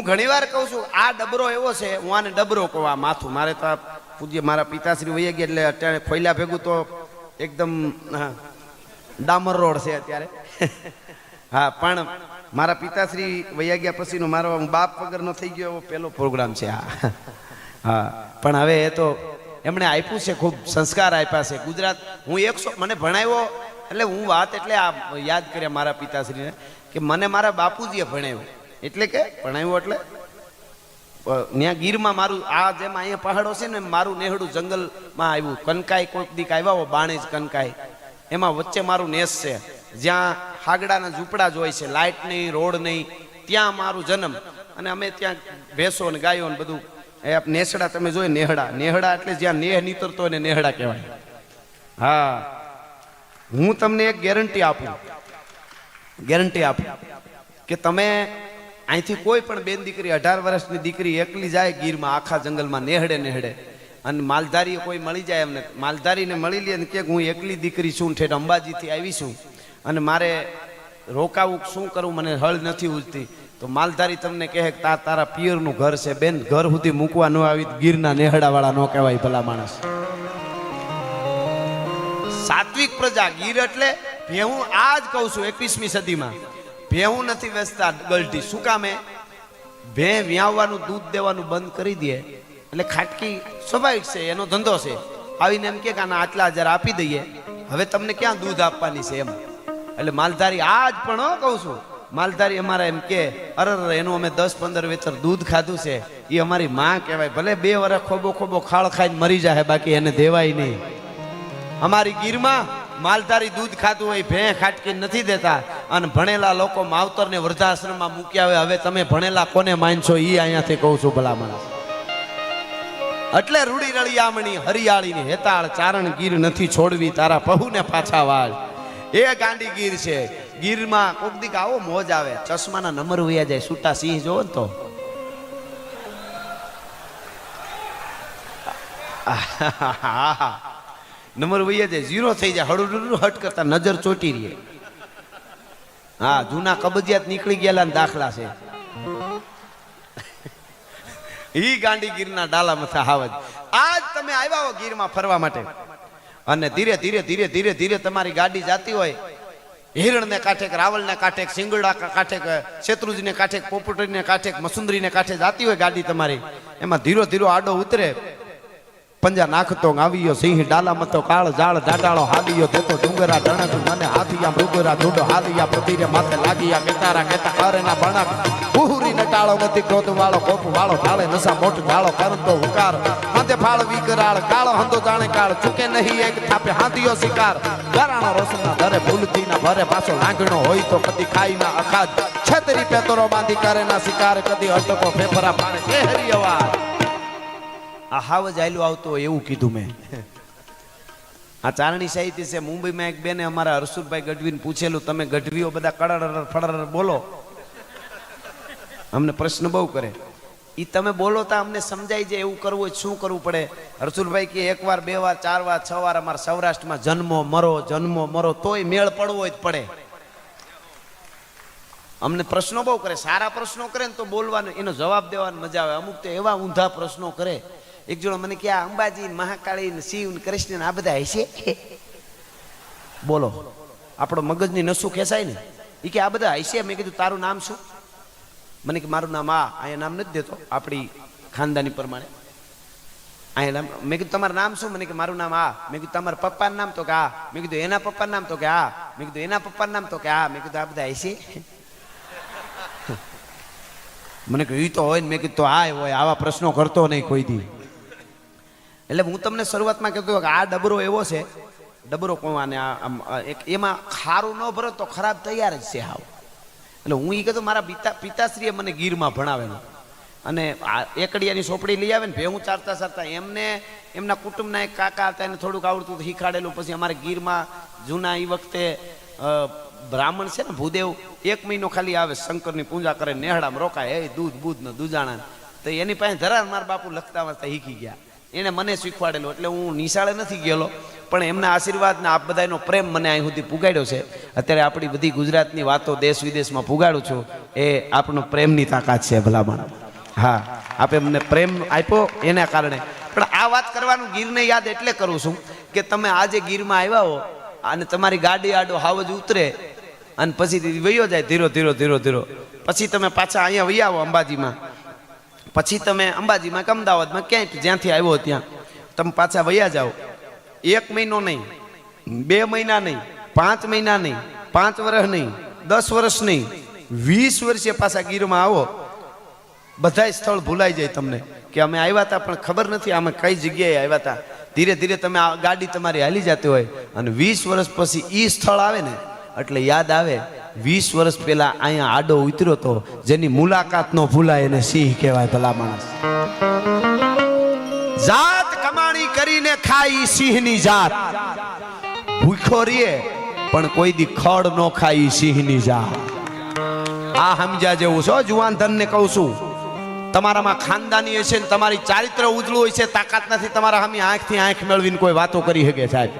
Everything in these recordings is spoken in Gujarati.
હું ઘણીવાર કહું છું, આ ડબરો એવો છે, હું આને ડબરો કહું માથું. મારે તો પૂજ્ય મારા પિતાશ્રી વૈયા ગયા એટલે અત્યારે ખોઈલા ભેગું તો એકદમ ડામર રોડ છે અત્યારે. હા, પણ મારા પિતાશ્રી વૈયા ગયા પછીનો મારો બાપ વગરનો થઈ ગયો એવો પહેલો પ્રોગ્રામ છે આ. હા, પણ હવે એ તો એમણે આપ્યું છે, ખૂબ સંસ્કાર આપ્યા છે. ગુજરાત, હું એકસો મને ભણાવ્યો, એટલે હું વાત, એટલે આ યાદ કર્યા મારા પિતાશ્રીને કે મને મારા બાપુજીએ ભણાવ્યો. એટલે કે ભણાવ્યો એટલે? ત્યાં ગીરમાં મારું, આ જેમ અહીંયા પહાડો છે ને, મારું નેહડું જંગલમાં આવ્યું. કનકાઈ કોઈક દીક આવ્યા હો બાણેજ કનકાઈ. એમાં વચ્ચે મારું નેસ છે. જ્યાં હાગડાના ઝૂંપડા જ હોય છે લાઇટ નહીં, રોડ નહીં, ત્યાં મારું જન્મ. અને અમે ત્યાં ભેંસો ને ગાયો ને બધું. એ નેસડા તમે જોઈ નેહડા. નેહડા એટલે જ્યાં નેહ નીતરતો હોય નેહડા કહેવાય. હા. હું તમને એક ગેરંટી આપું. ગેરંટી આપું. કે તમે અહીંથી કોઈ પણ બેન દીકરી અઢાર વર્ષની દીકરી એકલી જાય, ગીરમાં આખા જંગલમાં નેહડે નેહડે. અને માલધારી કોઈ મળી જાય એમને. માલધારીને મળી લે કે હું એકલી દીકરી છું ઠેઠ અંબાજીથી આવી છું. અને મારે રોકાવું શું કરવું મને હળ નથી ઉજતી તો માલધારી તમને કહે કે તાર તારા પિયરનું ઘર છે બેન, ઘર સુધી મૂકવા ન આવી ગીરના નેહડાવાળા ન કહેવાય ભલા માણસ. સાત્વિક પ્રજા ગીર એટલે ભેહું આ જ કહું છું એકવીસમી સદીમાં. ભેહું નથી વેચતા, ગલટી. શું કામે ભે વ્યાવવાનું, દૂધ દેવાનું બંધ કરી દે. એટલે ખાટકી સ્વાભાવિક છે, એનો ધંધો છે. આવીને એમ કે આના આટલા હજાર આપી દઈએ. હવે તમને ક્યાં દૂધ આપવાની છે એમ? એટલે માલધારી આજ પણ કહું છું. માલધારી અમારા એમ કે, અરે એનું અમે દસ પંદર વેતર દૂધ ખાધું છે. એ અમારી માં કહેવાય, ભલે બે વર્ષ ખોબો ખોબો ખાળ ખાઈને મરી જાય બાકી એને દેવાય નહીં. અમારી ગીરમાં માલધારી દૂધ ખાતું હોય ભે ખાટકી નથી દેતા. અને ભણેલા લોકો માવતરને વૃદ્ધાશ્રમમાં મૂક્યા હોય, હવે તમે ભણેલા કોને માનશો? એ અહીંયાથી કહું છું, ભલા માણસ. એટલે રૂડી રળિયામણી, હરિયાળીની હેતાળ ચારણ ગીર નથી છોડવી, તારા પહુને પાછા વાળ. એ ગાંડી ગીર છે. ગીરમાં કોક દીક આવો મોજ આવે. ચશ્માના નંબર વયા જાય. છૂટા સિંહ જોવો તો. નંબર વૈયા જાય, ઝીરો થઈ જાય હળું હટ કરતા નજર ચોટી રહી. હા, જૂના કબજિયાત નીકળી ગયેલા દાખલા છે. ઈ ગાંડી ગીરના ડાલા મથા હાવજ આજ તમે આવ્યા હો ગીરમાં ફરવા માટે. અને ધીરે ધીરે ધીરે ધીરે ધીરે તમારી ગાડી જાતી હોય. હિરણને કાંઠે રાવલને કાંઠે સિંગડા કાંઠે શેત્રુજીને કાંઠે પોપટરીને કાંઠે મસુંદરીને કાંઠે જાતી હોય ગાડી તમારી. એમાં ધીરો ધીરો આડો ઉતરે. પંજા નાખતો આવ્યો સિંહ ડાલા મતો કાળ જાળ દાડાળો હાલિયો દેતો ડુંગરા ડણક મને હાથિયા મૃગરા ધૂડો હાલિયા પ્રતિરે માથે લાગિયા કેતારા કેતા કારેના ભણક ઉહુરી નટાળો ગતિ ક્રોધ વાળો, કોપ વાળો, ઢાળે નસા મોટ ઢાળો કરતો હુકાર, હાથે ફાળ વિકરાળ, કાળો હંદો જાણે કાળ, ચૂકે નહીં એક થાપે હાંધિયો શિકાર. ગરાણો રોશનના ધરે ભૂલતી ના ભરે પાછો લાંગણો હોય તો કદી ખાઈ ના અખાદ છેતરી પેતરો બાંધી કરે ના શિકાર, કદી અટકો ફેફરા પાણે કેહરી અવાજ. આ હાવ જ આયલું આવતું હોય એવું કીધું મેં. આ ચારણી સાહિત્ય છે મુંબઈમાં એક બેને અમારા હરસુરભાઈ ગઢવીને પૂછેલું તમે ગઢવીઓ બધા કડર ફડર બોલો? અમને પ્રશ્ન બહુ કરે. એ તમે બોલો તો અમને સમજાય જાય એવું કરવું હોય શું કરવું પડે? હરસુલભાઈ કે એક વાર બે વાર ચાર વાર છ વાર અમારા સૌરાષ્ટ્રમાં જન્મો મરો જન્મો મરો તોય મેળ પડવો જ પડે. અમને પ્રશ્નો બહુ કરે. સારા પ્રશ્નો કરે ને તો બોલવાનો એનો જવાબ દેવાનો મજા આવે. અમુક તો એવા ઊંધા પ્રશ્નો કરે એક જોડો મને કે આ અંબાજી મહાકાળી ને શિવ ને કૃષ્ણ આ બધા હશે? બોલો. આપણો મગજની નસું ખેંચાય ને? એ કે આ બધા હશે? મેં કીધું, તારું નામ શું? મને કે, મારું નામ આ. અહીંયા નામ નથી દેતો, આપણી ખાનદાની પ્રમાણે. અહીંયા નામ, મેં કીધું, તમારું નામ શું? મને કે, મારું નામ આ. મેં કીધું, તમારા પપ્પાનું નામ તો કે આ. મેં કીધું, એના પપ્પાનું નામ તો કે આ. મેં કીધું, એના પપ્પાનું નામ તો કે આ. મેં કીધું, આ બધા હશે? મને કહ્યું તો હોય ને, મેં કીધું આ હોય, આવા પ્રશ્નો કરતો નહીં કોઈ દી. એટલે હું તમને શરૂઆતમાં કહેતો કે આ ડબરો એવો છે ડબરો કોવાને એક એમાં ખારું ન ભરો તો ખરાબ તૈયાર જ છે હાવ. એટલે હું એ કહેતો મારા પિતા પિતાશ્રીએ મને ગીરમાં ભણાવેલો. અને આ એકડિયાની સોપડી લઈ આવે ને ભેહું ચારતા ચારતા એમને એમના કુટુંબના એક કાકા હતા એને થોડુંક આવડતું હતું, શીખવાડેલું. પછી અમારે ગીરમાં જૂના એ વખતે બ્રાહ્મણ છે ને ભૂદેવ એક મહિનો ખાલી આવે શંકરની પૂજા કરે નેહડામાં રોકાય એ દૂધ બૂધ ને દૂજાણા તો એની પાસે ધરાર મારા બાપુ લખતા વાંચતા શીખી ગયા. એને મને શીખવાડેલો. એટલે હું નિશાળે નથી ગયેલો, પણ એમના આશીર્વાદ ને આપ બધાનો પ્રેમ મને અહીં સુધી પુગાડ્યો છે. અત્યારે આપણી બધી ગુજરાતની વાતો દેશ વિદેશમાં પુગાડું છું. એ આપણો પ્રેમની તાકાત છે ભલામણ. હા, આપે મને પ્રેમ આપ્યો એના કારણે. પણ આ વાત કરવાનું ગીરને યાદ એટલે કરું છું કે તમે આજે ગીરમાં આવ્યા હો અને તમારી ગાડી આડો હાવજ ઉતરે અને પછી વયો જાય ધીરો ધીરો ધીરો ધીરો. પછી તમે પાછા અહીંયા વહી આવો અંબાજીમાં. પછી તમે અંબાજીમાં કે અમદાવાદમાં ક્યાંય જ્યાંથી આવ્યો ત્યાં, તમે પાછા વયા જાઓ. એક મહિનો નહીં, બે મહિના નહીં, પાંચ મહિના નહીં, પાંચ વર્ષ નહીં, દસ વર્ષ નહીં, વીસ વર્ષે પાછા ગીરમાં આવો. બધાય સ્થળ ભૂલાઈ જાય તમને. કે અમે આવ્યા હતા પણ ખબર નથી અમે કઈ જગ્યાએ આવ્યા હતા ધીરે ધીરે તમે આ ગાડી તમારી હાલી જતી હોય અને વીસ વર્ષ પછી એ સ્થળ આવે ને એટલે યાદ આવે, વીસ વર્ષ પહેલા અહીંયા આડો ઉતર્યો હતો જેની મુલાકાત નો ભૂલાય એને સિંહ કહેવાય ભલા માણસ. જાત કમાણી કરીને ખાઈ સિંહની જાત. ભૂખો રીએ પણ કોઈ દી ખડ નો ખાઈ સિંહની જાત. આ સમજ્યા જેવું છો જુવાન ધનને કહું છું. તમારામાં ખાનદાની હશે ને તમારી ચારિત્ર ઉજળું હોય છે તાકાત નથી તમારા સામે આંખથી આંખ મેળવીને કોઈ વાતો કરી શકે સાહેબ.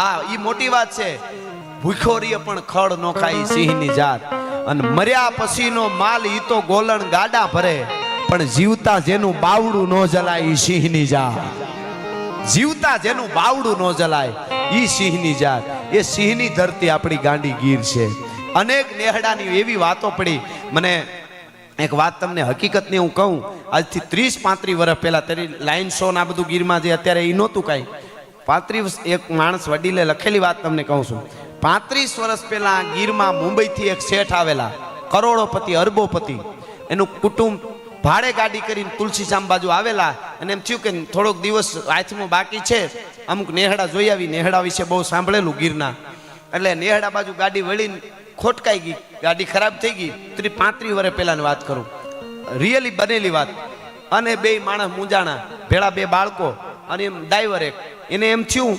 આ એ મોટી વાત છે. ભૂખો રીએ પણ ખડ નો ખાઈ સિંહની જાત. અને મર્યા પછીનો માલ ઈ તો ગોલણ ગાડા ભરે, પણ જીવતા જેનું બાવડું ન જલાય ઈ સિંહની જાત. જીવતા જેનું બાવડું ન જલાય ઈ સિંહની જાત. એ સિંહની ધરતી આપણી ગાંડી ગીર છે. અનેક નેહડાની એવી વાતો પડી. મને એક વાત તમને હકીકતની હું કહું. આજથી ત્રીસ પાંત્રીસ વર્ષ પહેલાં તેની લાઈન શો ના બધું ગીરમાં જે અત્યારે એ નહોતું કાંઈ. પાંત્રીસ એક માણસ વડીલે લખેલી વાત તમને કહું છું. પાંત્રીસ વર્ષ પહેલા ગીરમાં મુંબઈથી એક શેઠ આવેલા, કરોડોપતિ, અરબોપતિ. એનું કુટુંબ ભાડે ગાડી કરીને તુલસીશામ બાજુ આવેલા અને એમ થયું કે થોડોક દિવસ હાથમાં બાકી છે. અમુક નેહડા જોઈ આવી, નેહડા વિશે બહુ સાંભળેલું ગીરના. એટલે નેહડા બાજુ ગાડી વળીને ખોટકાઈ ગઈ, ગાડી ખરાબ થઈ ગઈ. ત્રી પાંત્રીસ વર્ષ પહેલાની વાત કરું. રિયલી બનેલી વાત. અને બે માણસ મુંજાણા ભેળા બે બાળકો અને એમ ડ્રાઈવર એક. એને એમ થયું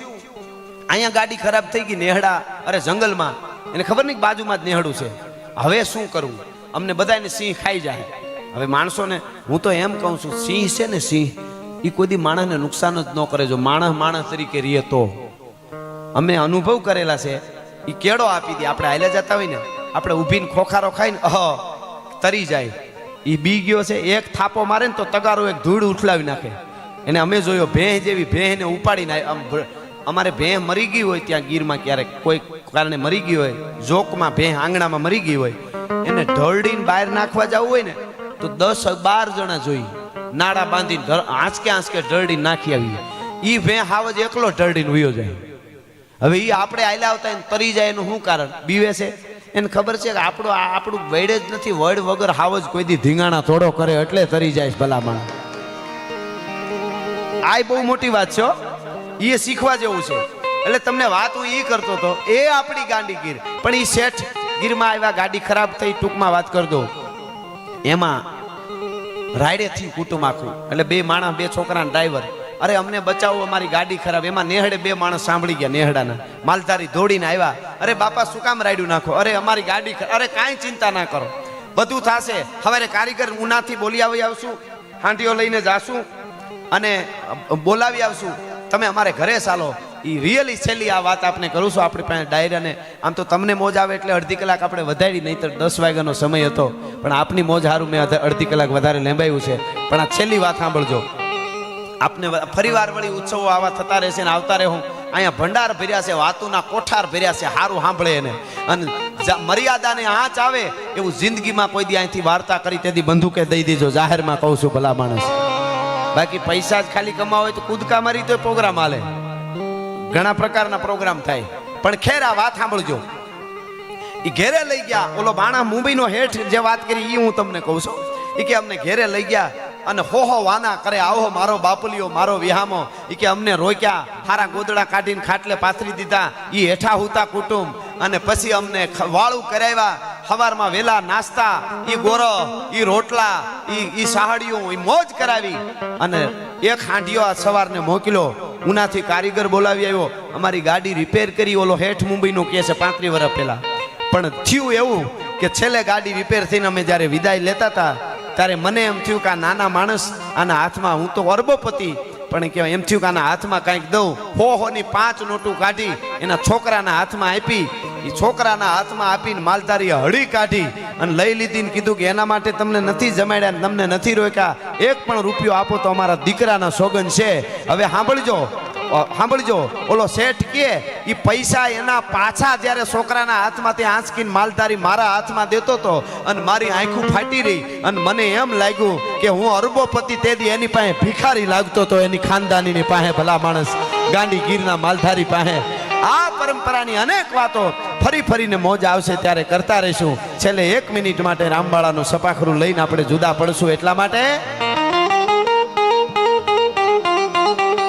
અહીંયા ગાડી ખરાબ થઈ ગઈ, નેહડા, અરે જંગલમાં. એને ખબર નહીં બાજુમાં જ નેહડું છે. હવે શું કરવું અમને બધાને સિંહ ખાઈ જાય. હવે માણસોને, હું તો એમ કહું છું, સિંહ છે ને સિંહ એ કોઈ માણસને નુકસાન જ ન કરે. જો માણસ માણસ તરીકે રહીએ તો. અમે અનુભવ કરેલા છે. એ કેળો આપી દે. આપણે હાલ્યા જતા હોય ને, આપણે ઊભીને ખોખારો ખાઈને, અહ, તરી જાય. એ બી ગયો છે, એક થાપો મારે ને તો તગારો એક ધૂળ ઉઠલાવી નાખે. એને અમે જોયો ભેહ જેવી ભેંને ઉપાડીને આમ અમારે ભેં મરી ગઈ હોય ત્યાં ગીરમાં ક્યારેક, કોઈ કારણે મરી ગઈ હોય, જોકમાં ભેં આંગણામાં મરી ગઈ હોય, એને ઢળડીને બહાર નાખવા જવું હોય ને, તો દસ બાર જણા જોઈ નાડા બાંધીને આંચકે આંચકે ઢળડી નાખી આવીએ. એ ભેં હાવ જ એકલો ઢળડીને વયો જાય. હવે એ આપણે આયલા આવતા એને તરી જાય એનું શું કારણ? બીવે છે? એને ખબર છે કે આપણું આપણું વૈડે જ નથી, વડ વગર હાવ જ કોઈ દી ધીંગાણા થોડો કરે એટલે તરી જાય ભલામણ. આ બહુ મોટી વાત છે. એ શીખવા જેવું છે. એટલે તમને વાત હું એ કરતો હતો એ આપણી ગાંડી ગીર. પણ એ શેઠ ગીરમાં આવ્યા, ગાડી ખરાબ થઈ, ટૂંકમાં વાત કરી એમાં થયું કુટુંબ આખું. એટલે બે માણસ, બે છોકરા ડ્રાઈવર અરે અમને બચાવો, અમારી ગાડી ખરાબ. એમાં નેહડે બે માણસ સાંભળી ગયા, નેહડાના. માલધારી દોડીને આવ્યા. અરે બાપા, શું કામ રાયડું નાખો? અરે અમારી ગાડી અરે કાંઈ ચિંતા ના કરો. બધું થશે. હવે કારીગર ઉનાથી બોલી આવી આવશું. હાંડીઓ લઈને જાશું અને બોલાવી આવશું. તમે અમારે ઘરે ચાલો. એ રિયલી છેલ્લી આ વાત આપણે કરું છું આપણી પાસે ડાયરાને આમ તો તમને મોજ આવે એટલે અડધી કલાક આપણે વધારી નહીં તો દસ વાગ્યાનો સમય હતો. પણ આપની મોજ હારું મેં અડધી કલાક વધારે લેંબાયું છે. પણ આ છેલ્લી વાત સાંભળજો. આપને ફરીવાર વળી ઉત્સવો આવા થતા રહેશે ને આવતા રહે હું. અહીંયા ભંડાર ભર્યા છે, વાતુના કોઠાર ભર્યા છે સારું સાંભળે એને. અને મર્યાદાને આંચ આવે એવું જિંદગીમાં કોઈ દી અહીંથી વાર્તા કરી, તેથી બંદૂકે દઈ દેજો. જાહેરમાં કહું છું ભલા માણસ. બાકી પૈસા જ ખાલી કમાવો હોય તો કૂદકા મારી તો પ્રોગ્રામ હાલે. ઘણા પ્રકારના પ્રોગ્રામ થાય. પણ ખેર આ વાત સાંભળજો. એ ઘેરે લઈ ગયા, ઓલો બાણા મુંબઈનો હેઠ જે વાત કરી એ હું તમને કહું છું. એ કે અમને ઘેરે લઈ ગયા અને હો હો વાના કરે, આવો મારો બાપલિયો, મારો વિહામો. એ કે અમને રોક્યા, હારા ગોદડા કાઢીને ખાટલે પાથરી દીધા. એ હેઠા હુતા કુટુંબ. અને પછી અમને વાળું કરાવ્યા. સવારમાં વેલા નાસ્તા, ઈ ગોરો, ઈ રોટલા, ઈ ઈ સાહડિયું ઈ મોજ કરાવી. અને એક હાંડિયો આ સવારને મોકલ્યો. ઉનાથી કારીગર બોલાવી આવ્યો. અમારી ગાડી રિપેર કરી, ઓલો હેઠ મુંબઈનો કે છે, પાંત્રીસ વર્ષ પહેલા. પણ થયું એવું કે છેલ્લે ગાડી રિપેર થઈને અમે જ્યારે વિદાય લેતા હતા, ત્યારે મને એમ થયું કે આ નાના માણસ આના હાથમાં, હું તો અરબોપતિ, પણ કહેવાય, એમ થયું કે આના હાથમાં કાંઈક દઉં. હો, હોની પાંચ નોટું કાઢી, એના છોકરાના હાથમાં આપી એ છોકરાના હાથમાં આપીને માલધારીએ હળી કાઢી અને લઈ લીધી કીધું કે એના માટે તમને નથી જમાડ્યા તમને નથી રોક્યા. એક પણ રૂપિયો આપો તો અમારા દીકરાના સોગન છે. હવે સાંભળજો સાંભળજો. ઓલો શેઠ કે એ પૈસા એના પાછા જ્યારે છોકરાના હાથમાંથી આંચકીને માલધારી મારા હાથમાં દેતો હતો અને મારી આંખું ફાટી રહી અને મને એમ લાગ્યું કે હું અરબોપતિ તેદી એની પાસે ભિખારી લાગતો હતો એની ખાનદાનીની પાસે ભલા માણસ ગાંડી ગીરના માલધારી પાસે. આ પરંપરાની અનેક વાતો ફરી ફરીને મોજ આવશે ત્યારે કરતા રહીશું. છેલ્લે એક મિનિટ માટે રામબાળાનું સપાખરું લઈને આપણે જુદા પડશું. એટલા માટે.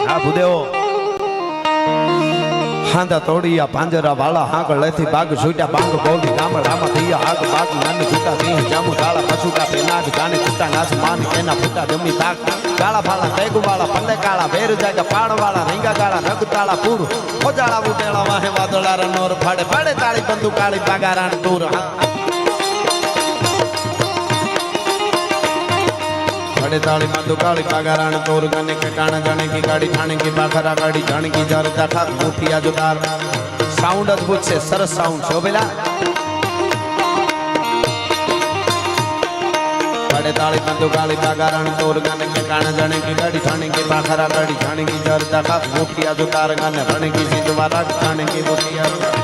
હા, ભૂદેવો. હાંધા તોડિયા, પાંજરા વાળા હાંગળ લેથી બાગ છૂટ્યા બાંગ બોલી ગામડામાં થયા આગ બાગ, નાની છૂટા સિંહ જામુ તાળા પછુટા પેનાગ, જાણે છૂટા નાસ માન, એના ફૂટા જમી તાક કાળા ફાળા તેગુ વાળા, પલ્લે કાળા બેર જાગા પાડ વાળા, રીંગા કાળા નગ તાળા, પૂર ઓજાળા ઉટેળા, વાહે, વાદળા રનોર ફાડે ફાડે, તાળી બંદુ કાળી, બાગારાણ દૂર તૂર ફાડે તાળી બંદુ કાળી બાગા રાણ તૂર ગને કે કાણ જાણે કી ગાડી ઠાણે કી બાખરા ગાડી જાણે કી જર દાખા મુઠિયા જોદાર સાઉન્ડ અદ્ભુત છે સરસ સાઉન્ડ છે હો પેલા પડે તાળી બંદુ કાળી બાગારણ તોર ગાને કે કાણ જાણે કે ગાડી ઠાણે કે બાખરા ગાડી જાણે કે જર દાખા મુઠિયા જોદાર ગાને રણે કી સિંધવા રાગ જાણે કે મુઠિયા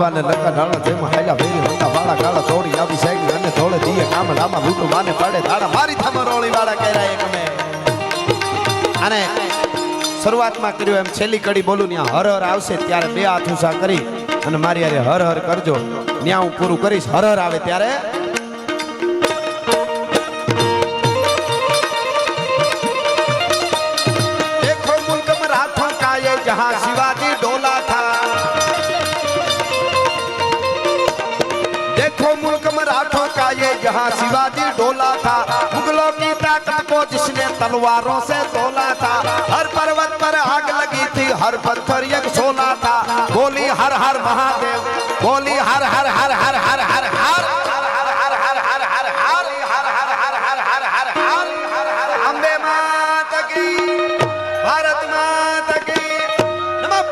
હનુમંત લગા ઢાળા જેમાં હાલ્યા વેરી હતા વાળા ગાળા તોડી આવી સાઈડ અને થોડે દીએ કામ લામાં લૂટું માને પાડે તાળા મારી થમ રોળી વાળા કર્યા એક અમે અને શરૂઆતમાં કર્યું એમ છેલ્લી કડી બોલું ત્યાં હર હર આવશે ત્યારે બે હાથ ઉષા કરી અને મારી અરે હર હર કરજો. ત્યાં હું પૂરું કરીશ, હર હર આવે ત્યારે. देखो जहाँ शिवाजी डोला था। मुगलों की ताकत को जिसने तलवारों से तोला था। हर पर्वत पर आग लगी थी, हर पत्थर एक सोना था। बोली हर हर महादेव, बोली हर हर हर हर हर हर हर।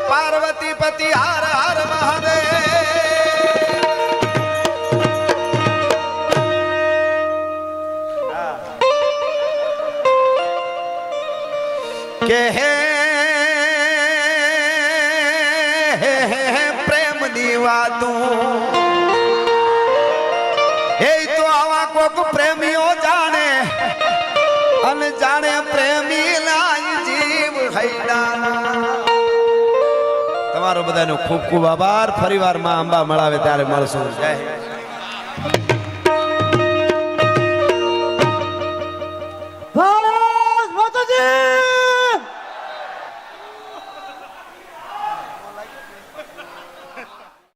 पार्वती पति, हर हर महादेव। કે હે પ્રેમની વાતું. એ તો આવા કોક પ્રેમીઓ જાણે, અને જાણે પ્રેમી લાઈ જીવ તમારો બધાનો ખૂબ ખૂબ આભાર. ફરીવારમાં અંબા મળાવે ત્યારે મળશું. જય